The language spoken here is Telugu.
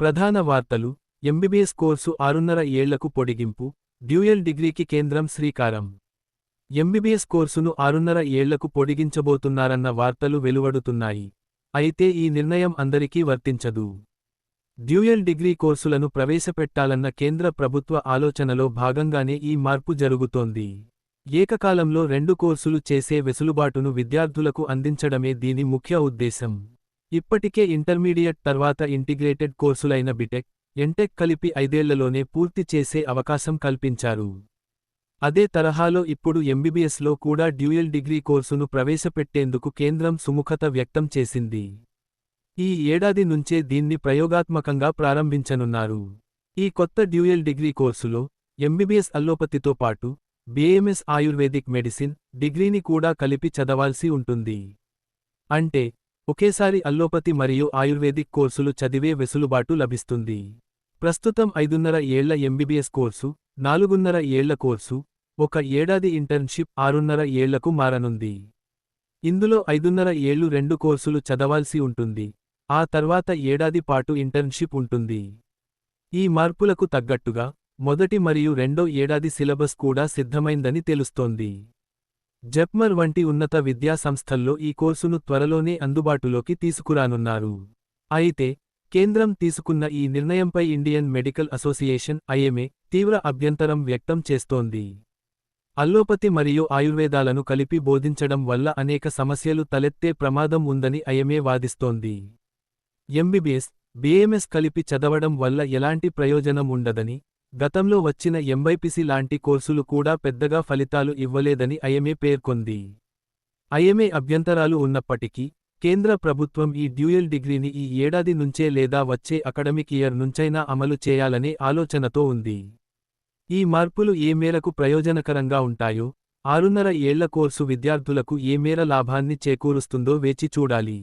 ప్రధాన వార్తలు ఎంబీబీఎస్ కోర్సు ఆరున్నర ఏళ్ళకు పొడిగింపు డ్యూయల్ డిగ్రీకి కేంద్రం శ్రీకారం. ఎంబీబీఎస్ కోర్సును ఆరున్నర ఏళ్ళకు పొడిగించబోతున్నారన్న వార్తలు వెలువడుతున్నాయి. అయితే ఈ నిర్ణయం అందరికీ వర్తించదు. డ్యూయల్ డిగ్రీ కోర్సులను ప్రవేశపెట్టాలన్న కేంద్ర ప్రభుత్వ ఆలోచనలో భాగంగానే ఈ మార్పు జరుగుతోంది. ఏకకాలంలో రెండు కోర్సులు చేసే వెసులుబాటును విద్యార్థులకు అందించడమే దీని ముఖ్య ఉద్దేశం. ఇప్పటికే ఇంటర్మీడియట్ తర్వాత ఇంటిగ్రేటెడ్ కోర్సులైన బిటెక్ ఎంటెక్ కలిపి ఐదేళ్ళలోనే పూర్తి చేసే అవకాశం కల్పించారు. అదే తరహాలో ఇప్పుడు ఎంబీబీఎస్లో కూడా డ్యూయల్ డిగ్రీ కోర్సును ప్రవేశపెట్టేందుకు కేంద్రం సుముఖత వ్యక్తం చేసింది. ఈ ఏడాది నుంచే దీన్ని ప్రయోగాత్మకంగా ప్రారంభించనున్నారు. ఈ కొత్త డ్యూయల్ డిగ్రీ కోర్సులో ఎంబీబీఎస్ అల్లోపతితో పాటు బీఏఎంఎస్ ఆయుర్వేదిక్ మెడిసిన్ డిగ్రీని కూడా కలిపి చదవాల్సి ఉంటుంది. అంటే ఒకేసారి అల్లోపతి మరియు ఆయుర్వేదిక్ కోర్సులు చదివే వెసులుబాటు లభిస్తుంది. ప్రస్తుతం ఐదున్నర ఏళ్ళ ఎంబీబీఎస్ కోర్సు నాలుగున్నర ఏళ్ళ కోర్సు ఒక ఏడాది ఇంటర్న్షిప్ ఆరున్నర ఏళ్ళకు మారనుంది. ఇందులో ఐదున్నర ఏళ్ళు రెండు కోర్సులు చదవాల్సి ఉంటుంది. ఆ తర్వాత ఏడాది పాటు ఇంటర్న్షిప్ ఉంటుంది. ఈ మార్పులకు తగ్గట్టుగా మొదటి మరియు రెండో ఏడాది సిలబస్ కూడా సిద్ధమైందని తెలుస్తోంది. జెప్మర్ వంటి ఉన్నత విద్యా సంస్థల్లో ఈ కోర్సును త్వరలోనే అందుబాటులోకి తీసుకురానున్నారు. అయితే కేంద్రం తీసుకున్న ఈ నిర్ణయంపై ఇండియన్ మెడికల్ అసోసియేషన్ ఐఎంఏ తీవ్ర అభ్యంతరం వ్యక్తం చేస్తోంది. అల్లోపతి మరియు ఆయుర్వేదాలను కలిపి బోధించడం వల్ల అనేక సమస్యలు తలెత్తే ప్రమాదం ఉందని ఐఎంఏ వాదిస్తోంది. ఎంబీబీఎస్ బీఏఎంఎస్ కలిపి చదవడం వల్ల ఎలాంటి ప్రయోజనం ఉండదని గతంలో వచ్చిన ఎంబైపిసి లాంటి కోర్సులు కూడా పెద్దగా ఫలితాలు ఇవ్వలేదని ఐఎంఏ పేర్కొంది. ఐఎంఏ అభ్యంతరాలు ఉన్నప్పటికీ కేంద్ర ప్రభుత్వం ఈ డ్యూయల్ డిగ్రీని ఈ ఏడాది నుంచే లేదా వచ్చే అకడమిక్ ఇయర్ నుంచైనా అమలు చేయాలనే ఆలోచనతో ఉంది. ఈ మార్పులు ఏ మేరకు ప్రయోజనకరంగా ఉంటాయో ఆరున్నర ఏళ్ళ కోర్సు విద్యార్థులకు ఏ మేర లాభాన్ని చేకూరుస్తుందో వేచి చూడాలి.